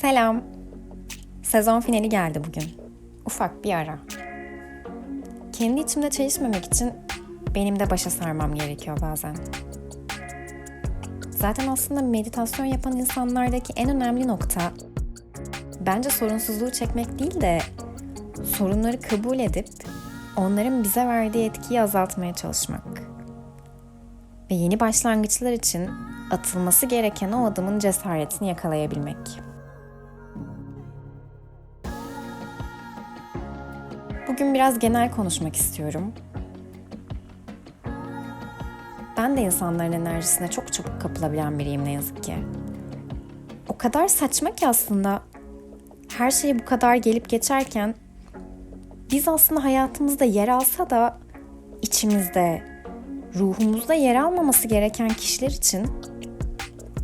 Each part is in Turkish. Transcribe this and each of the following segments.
Selam. Sezon finali geldi bugün. Ufak bir ara. Kendi içimde çelişmemek için benim de başa sarmam gerekiyor bazen. Zaten aslında meditasyon yapan insanlardaki en önemli nokta bence sorunsuzluğu çekmek değil de sorunları kabul edip onların bize verdiği etkiyi azaltmaya çalışmak. Ve yeni başlangıçlar için atılması gereken o adımın cesaretini yakalayabilmek. Bugün biraz genel konuşmak istiyorum. Ben de insanların enerjisine çok çabuk kapılabilen biriyim ne yazık ki. O kadar saçma ki aslında her şey bu kadar gelip geçerken biz aslında hayatımızda yer alsa da içimizde, ruhumuzda yer almaması gereken kişiler için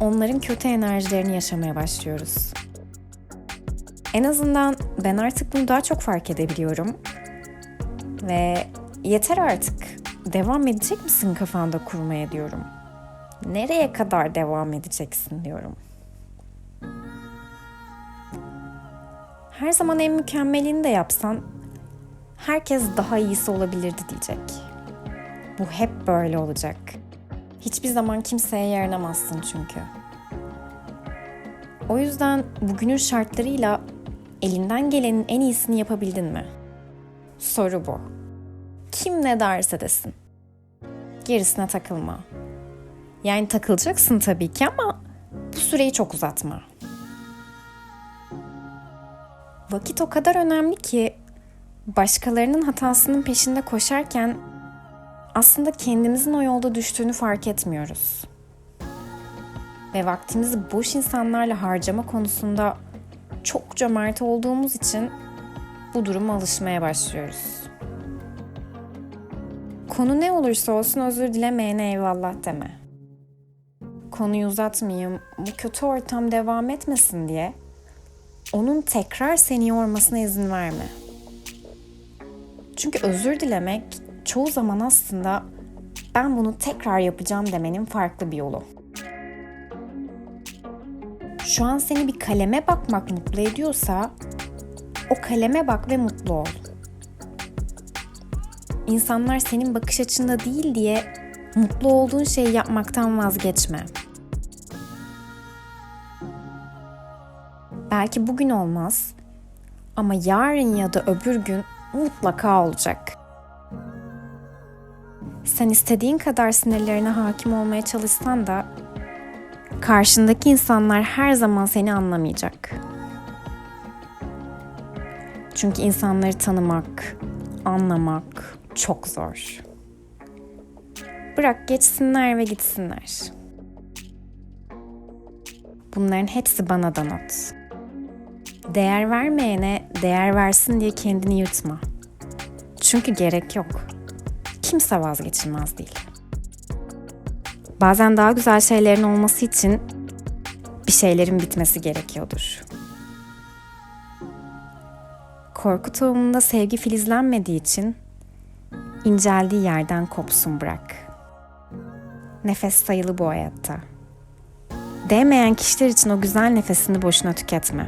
onların kötü enerjilerini yaşamaya başlıyoruz. En azından ben artık bunu daha çok fark edebiliyorum. Ve yeter artık. Devam edecek misin kafanda kurmaya diyorum. Nereye kadar devam edeceksin diyorum. Her zaman en mükemmelini de yapsan herkes daha iyisi olabilirdi diyecek. Bu hep böyle olacak. Hiçbir zaman kimseye yaranamazsın çünkü. O yüzden bugünün şartlarıyla elinden gelenin en iyisini yapabildin mi? Soru bu. Kim ne derse desin. Gerisine takılma. Yani takılacaksın tabii ki ama bu süreyi çok uzatma. Vakit o kadar önemli ki başkalarının hatasının peşinde koşarken aslında kendimizin o yolda düştüğünü fark etmiyoruz. Ve vaktimizi boş insanlarla harcama konusunda çok cömert olduğumuz için bu duruma alışmaya başlıyoruz. Konu ne olursa olsun özür dilemeyene eyvallah deme. Konuyu uzatmayayım, bu kötü ortam devam etmesin diye onun tekrar seni yormasına izin verme. Çünkü özür dilemek çoğu zaman aslında ben bunu tekrar yapacağım demenin farklı bir yolu. Şu an seni bir kaleme bakmak mutlu ediyorsa o kaleme bak ve mutlu ol. İnsanlar senin bakış açında değil diye mutlu olduğun şeyi yapmaktan vazgeçme. Belki bugün olmaz ama yarın ya da öbür gün mutlaka olacak. Sen istediğin kadar sinirlerine hakim olmaya çalışsan da karşındaki insanlar her zaman seni anlamayacak. Çünkü insanları tanımak, anlamak çok zor. Bırak geçsinler ve gitsinler. Bunların hepsi bana da not. Değer vermeyene değer versin diye kendini yırtma. Çünkü gerek yok. Kimse vazgeçilmez değil. Bazen daha güzel şeylerin olması için bir şeylerin bitmesi gerekiyordur. Korku tohumunda sevgi filizlenmediği için inceldiği yerden kopsun bırak. Nefes sayılı bu hayatta. Değmeyen kişiler için o güzel nefesini boşuna tüketme.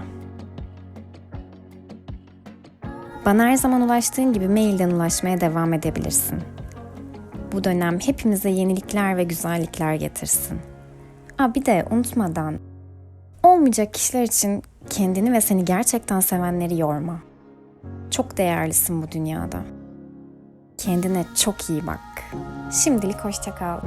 Bana her zaman ulaştığın gibi mailden ulaşmaya devam edebilirsin. Bu dönem hepimize yenilikler ve güzellikler getirsin. Aa, bir de unutmadan olmayacak kişiler için kendini ve seni gerçekten sevenleri yorma. Çok değerlisin bu dünyada. Kendine çok iyi bak. Şimdilik hoşça kal.